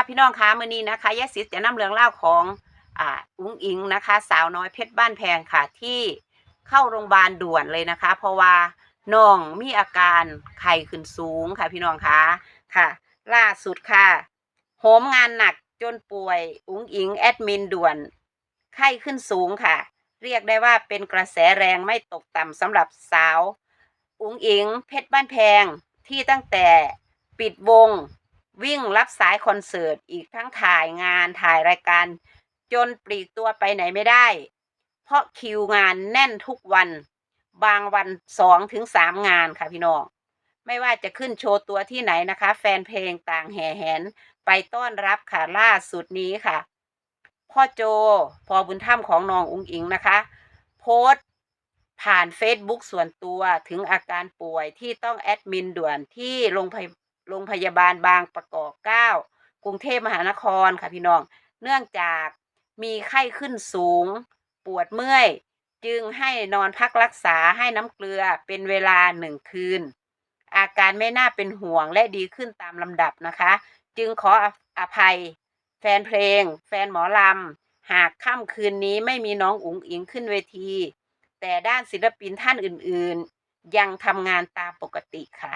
ค่ะพี่น้องคะมื้อนี้นะคะยายสิทธิ์จะนำเรื่องเล่าของอ่าอุ้งอิงนะคะ สาวน้อยเพชรบ้านแพงค่ะที่เข้าโรงพยาบาลด่วนเลยนะคะ เพราะว่าน้องมีอาการไข้ขึ้นสูงค่ะพี่น้องคะค่ะ ล่าสุดค่ะโหมงานหนักจนป่วยอุ้งอิงแอดมินด่วนไข้ขึ้นสูงค่ะ เรียกได้ว่าเป็นกระแสแรงไม่ตกต่ำสำหรับสาว อุ้งอิง เพชรบ้านแพงที่ตั้งแต่ปิดวง วิ่งรับสายคอนเสิร์ตอีกทั้งถ่ายงานถ่ายรายการ จนปลีกตัวไปไหนไม่ได้ เพราะคิวงานแน่นทุกวัน บางวันสองถึงสามงานค่ะพี่น้อง ไม่ว่าจะขึ้นโชว์ตัวที่ไหนนะคะ แฟนเพลงต่างแห่แหน ไปต้อนรับค่ะล่าสุดนี้ค่ะ พ่อโจพอบุญธรรมของน้องอุ้งอิงนะคะ โพสต์ผ่าน Facebook ส่วนตัวถึงอาการป่วยที่ต้องแอดมินด่วนที่โรงพย โรงพยาบาลบางประกอบ9กรุงเทพมหานครค่ะพี่น้อง เนื่องจากมีไข้ขึ้นสูง ปวดเมื่อย จึงให้นอนพักรักษาให้น้ำเกลือเป็นเวลาหนึ่งคืน อาการไม่น่าเป็นห่วงและดีขึ้นตามลำดับนะคะ จึงขออภัย แฟนเพลง แฟนหมอลำ หากค่ำคืนนี้ไม่มีน้องอุ๋งอิงขึ้นเวที แต่ด้านศิลปินท่านอื่นๆ ยังทำงานตามปกติค่ะ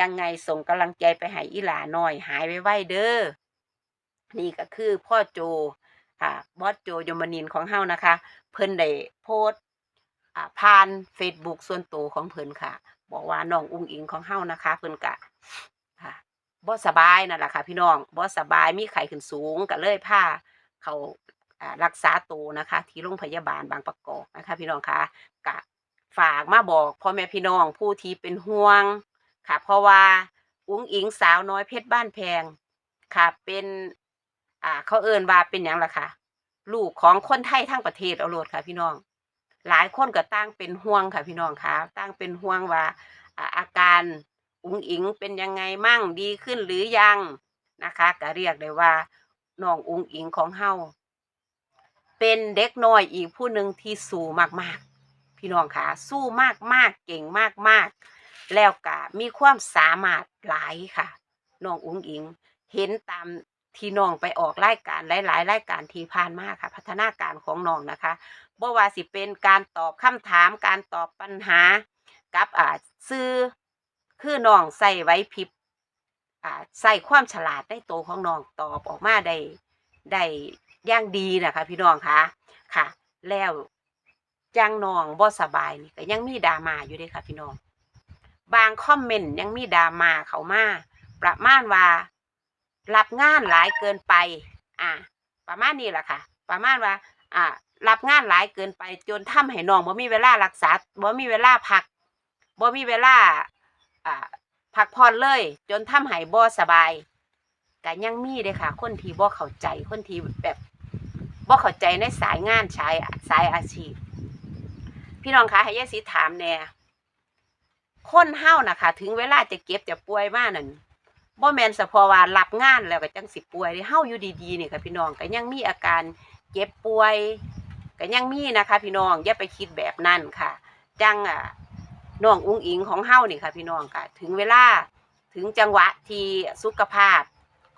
ยังไงส่งกำลังใจไปให้อีหลาหน่อย หายไวๆเด้อ นี่ก็คือพ่อโจค่ะบอสโจยมนินของเฮานะคะ เพิ่นได้โพสอ่าผ่าน Facebook ส่วนตัวของเพิ่นค่ะ บอกว่าน้องอุ้งอิงของเฮานะคะ เพิ่นกะค่ะบ่สบายนั่นแหละค่ะ พี่น้องบ่สบายมีไข้ขึ้นสูงก็เลยพาเขาอ่ารักษาตัวนะคะ ที่โรงพยาบาลบางประกอบนะคะ พี่น้องคะกะฝากมาบอกพ่อแม่พี่น้องผู้ที่เป็นห่วง ค่ะ เพราะว่าอุ้งอิงสาวน้อยเพชรบ้านแพงค่ะ เป็นอ่าเขาเอินว่าเป็นหยังล่ะค่ะ ลูกของคนไทยทั้งประเทศเอาโลดค่ะ พี่น้อง หลายคนก็ต่างเป็นห่วงค่ะ พี่น้องค่ะต่างเป็นห่วงว่าอาการอุ๋งอิงเป็นยังไงมั่งดีขึ้นหรือยังนะคะก็เรียกได้ว่าน้องอุ๋งอิงของเฮาเป็นเด็กน้อยอีกผู้หนึ่งที่สู้มากๆ พี่น้องค่ะสู้มากๆเก่งมากๆ แล้วก็มีความสามารถหลายค่ะน้องอุ๋งอิง เห็นตามที่น้องไปออกรายการหลาย ๆ รายการที่ผ่านมาค่ะ พัฒนาการของน้องนะคะบ่ว่าสิเป็นการตอบคำถามการตอบปัญหา กับอ่าซื้อคือน้องใส่ไว้พริบอ่าใส่ความฉลาดในตัวของน้องตอบออกมาได้ได้ย่างดีนะคะพี่น้องคะค่ะ แล้วจังน้องบ่สบายนี่ก็ยังมีดามาอยู่ด้วยค่ะพี่น้อง บางคอมเมนต์ยังมีดราม่าเขามาประมาณว่ารับงานหลายเกินไป อ่า ประมาณนี้แหละค่ะ ประมาณว่า อ่า รับงานหลายเกินไปจนทำให้น้องบ่มีเวลารักษาบ่มีเวลาพักบ่มีเวลา อ่า พักผ่อนเลย จนทำให้บ่สบายก็ยังมีเด้ค่ะ คนที่บ่เข้าใจ คนที่แบบบ่เข้าใจในสายงานสายสายอาชีพ พี่น้องคะให้ยายสีถามแหน่ คนเฮานะคะถึงเวลาจะเก็บจะป่วยมานั่นบ่แมนเฉพาะว่ารับงานแล้วก็จังสิป่วยเด้เฮาอยู่ดีๆนี่ค่ะพี่น้องก็ยังมีอาการเจ็บป่วยก็ยังมีนะคะ พี่น้องอย่าไปคิดแบบนั้นค่ะ จังอะน้องอุ้งอิงของเฮานี่ค่ะ พี่น้องค่ะ ถึงเวลาถึงจังหวะที่สุขภาพ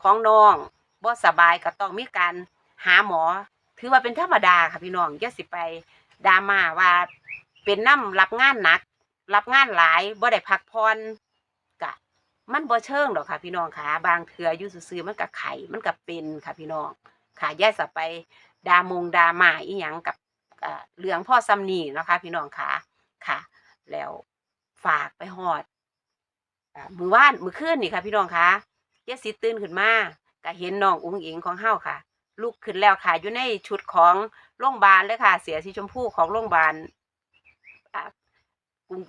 ของน้องบ่สบายก็ต้องมีการหาหมอ ถือว่าเป็นธรรมดาค่ะพี่น้องอย่าสิไปดราม่าว่าเป็นน้ำรับงานหนัก รับงานหลายบ่ได้พักผ่อนกะ มันบ่เชิงดอกค่ะ พี่น้องค่ะ บางเทื่ออยู่ซื่อๆมันก็ไข่มันก็เป็นค่ะพี่น้องค่ะแย่สะไปดามงดามาอีหยังกับเอ่อเรื่องพ่อซ้ำนีนะคะ พี่น้องค่ะค่ะ แล้วฝากไปฮอดมือว่านมือคืนนี่ค่ะ พี่น้องค่ะเยสิตื่นขึ้นมาก็เห็นน้องอุ้งอิงของเฮาค่ะลุกขึ้นแล้วค่ะ อยู่ในชุดของโรงพยาบาลเลยค่ะ เสียสีชมพูของโรงพยาบาล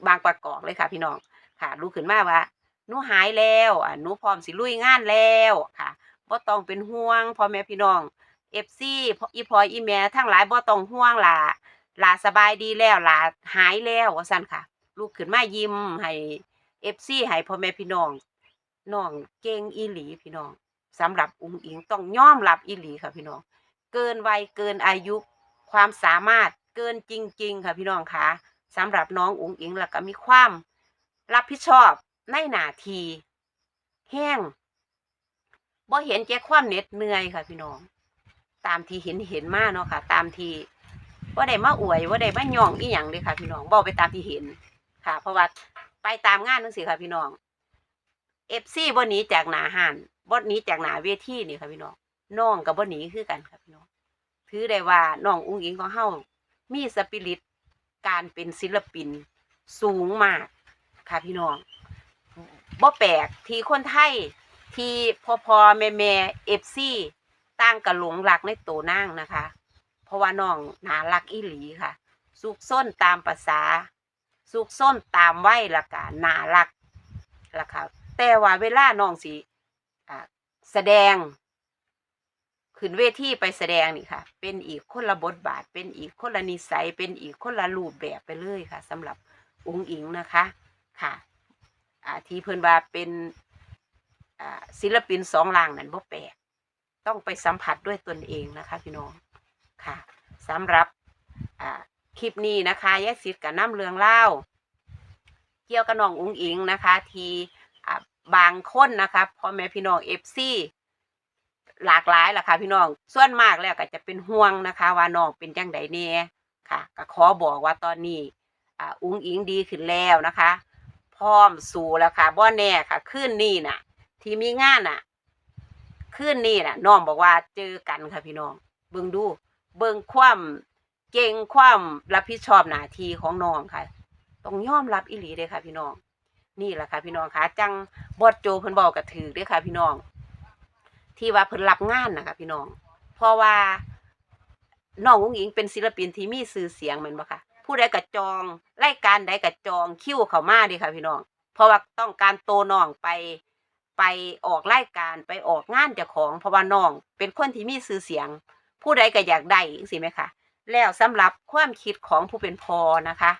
บางประกอบเลยค่ะ พี่น้องค่ะลุกขึ้นมาว่าหนูหายแล้วอะหนูพร้อมสิลุยงานแล้วค่ะบ่ต้องเป็นห่วงพ่อแม่พี่น้องเอฟซีอีพออีแม่ทั้งหลายบ่ต้องห่วงล่ะล่ะสบายดีแล้วล่ะหายแล้วว่าซั่นค่ะลุกขึ้นมายิ้มให้เอฟซีให้พ่อแม่พี่น้องน้องเก่งอีหลีพี่น้องสำหรับอุ้งอิงต้องยอมรับอีหลีค่ะพี่น้อง เกินวัยเกินอายุ ความสามารถเกินจริง ๆ ค่ะพี่น้องค่ะ สำหรับน้องอุงอิงแล้วก็มีความรับผิดชอบในหนาที แห้งบ่เห็นแก่ความเหน็ดเหนื่อยค่ะพี่น้อง ตามที่เห็นเห็นมาเนาะค่ะ ตามที่ว่าได้มาอวยว่าได้มาย่องอีหยังเลยค่ะ พี่น้องบอกไปตามที่เห็นค่ะ เพราะว่าไปตามงานนั่นสิค่ะพี่น้องเอฟซีบ่หนีจากหนาหานบ่หนีจากหนาเวทีนี่ค่ะพี่น้องน้องกับบ่หนีคือกันค่ะพี่น้องถือได้ว่าน้องอุ้งอิงของเฮามีสปิริต การเป็นศิลปินสูงมากค่ะพี่น้องบ่แปลกที่คนไทยที่พอพอแม่แม่เอฟซีตั้งกระหลงรักในโตวนางนะคะ เพราะว่าน้องนารักอีหลีค่ะสุกส้นตามภาษาสุกส้นตามวัยละกะนารักละค่ะแต่ว่าเวลาน้องสิอ่าแสดง ขึ้นเวทีไปแสดงนี่ค่ะ เป็นอีกคนละบทบาท เป็นอีกคนละนิสัย เป็นอีกคนละรูปแบบไปเลยค่ะสำหรับอุ้งอิงนะคะค่ะอ่าที่เพิ่นว่าเป็นอ่าศิลปินสองล่างนั้นบ่แปลกต้องไปสัมผัสด้วยตนเองนะคะ พี่น้องค่ะสำหรับคลิปนี้นะคะยายสิทธิ์กับน้ำเรืองเล่า เกี่ยวกับน้องอุ้งอิงนะคะ ทีบางคนนะคะพ่อแม่พี่น้องเอฟซี หลากหลายล่ะค่ะพี่น้อง ส่วนมากแล้วก็จะเป็นห่วงนะคะ ว่าน้องเป็นจังไดแน่ค่ะก็ขอบอกว่าตอนนี้อ,อุ้งอิงดีขึ้นแล้วนะคะ พร้อมสู่แล้วค่ะบ่แน่ค่ะคืนนี้น่ะ ที่มีงานน่ะคืนนี้น่ะน้องบอกว่าเจอกันค่ะพี่น้อง เบิ่งดู เบิ่งความเก่งความรับผิดชอบหน้าที่ของน้องค่ะต้องยอมรับอีหลีเด้อค่ะพี่น้อง นี่แหละค่ะพี่น้องค่ะจังบอดโจเพิ่นบอกกับถือเด้อค่ะพี่น้อง ที่ว่าเพิ่นรับงานนะคะพี่น้อง เพราะว่าน้องอุ้งอิงเป็นศิลปินที่มีชื่อเสียงแม่นบ่ค่ะ ผู้ใดก็จองรายการใดก็จองคิวเข้ามาด้อค่ะพี่น้อง เพราะว่าต้องการโตน้องไปไปออกรายการไปออกงานเจ้าของ เพราะว่าน้องเป็นคนที่มีชื่อเสียง ผู้ใดก็อยากได้สิไหมคะแล้วสำหรับความคิดของผู้เป็นพ่อนะคะ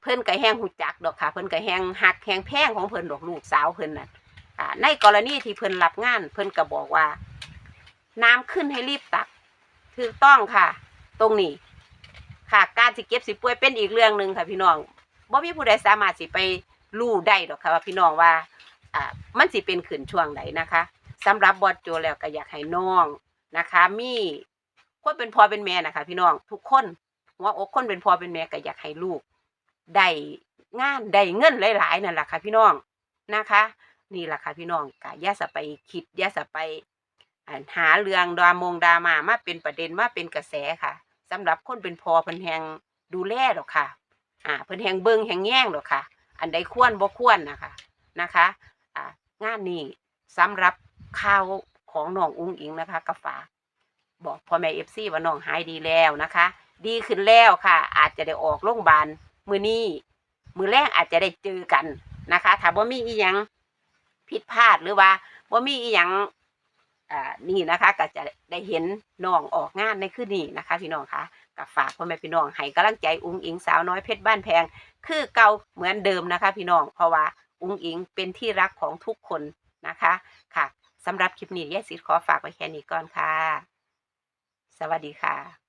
เพิ่นก็แห้งหูจักดอกค่ะ เพิ่นก็แห้งหักแห้งแพงของเพิ่นดอกลูกสาวเพิ่นน่ะอ่า ในกรณีที่เพิ่นรับงาน เพิ่นก็บอกว่า น้ำขึ้นให้รีบตักถูกต้องค่ะ ตรงนี้ ค่ะ การสิเก็บสิป่วยเป็นอีกเรื่องหนึ่งค่ะ พี่น้องบ่มีผู้ใดสามารถสิไปรู้ได้ดอกค่ะว่าพี่น้องว่าอ่ามันสิเป็นขืนช่วงไหนนะคะสำหรับบอดโจแล้วก็อยากให้น้องนะคะ มีคนเป็นพ่อเป็นแม่นะคะ พี่น้องทุกคนหัวอกคนเป็นพ่อเป็นแม่ก็อยากให้ลูกได้งานได้เงินหลายๆนั่นแหละค่ะ พี่น้องนะคะ นี่แหละค่ะพี่น้องก็อย่าสะไปคิดย่าสะไปหาเรื่องดามงดามามาเป็นประเด็นมาเป็นกระแสค่ะสำหรับคนเป็นพอเพิ่นแหงดูแลดอกค่ะ อ่าเพิ่นแหงเบิ่งแหงแย่งดอกค่ะ อันใดควรบ่ควรนะคะนะคะอ่างานนี้สำหรับข่าวของน้องอุ้งอิงนะคะก็ฝาบอกพ่อแม่เอฟซีว่าน้องหายดีแล้วนะคะ ดีขึ้นแล้วค่ะ อาจจะได้ออกโรงพยาบาลมือนี้มือแรกอาจจะได้เจอกันนะคะถ้าบ่มีอีหยัง ผิดพลาดหรือว่าบ่ามีอีหยังอ่านี่นะคะก็จะได้เห็นน้องออกงานในคืนนี้นะคะ พี่น้องคะก็ฝากพ่อแม่พี่น้องให้กำลังใจอุ้งอิงสาวน้อยเพชรบ้านแพง คือเก่าเหมือนเดิมนะคะ พี่น้องเพราะว่าอุ้งอิงเป็นที่รักของทุกคนนะคะค่ะสำหรับคลิปนี้ยายสิทธิ์ขอฝากไว้แค่นี้ก่อนค่ะ สวัสดีค่ะ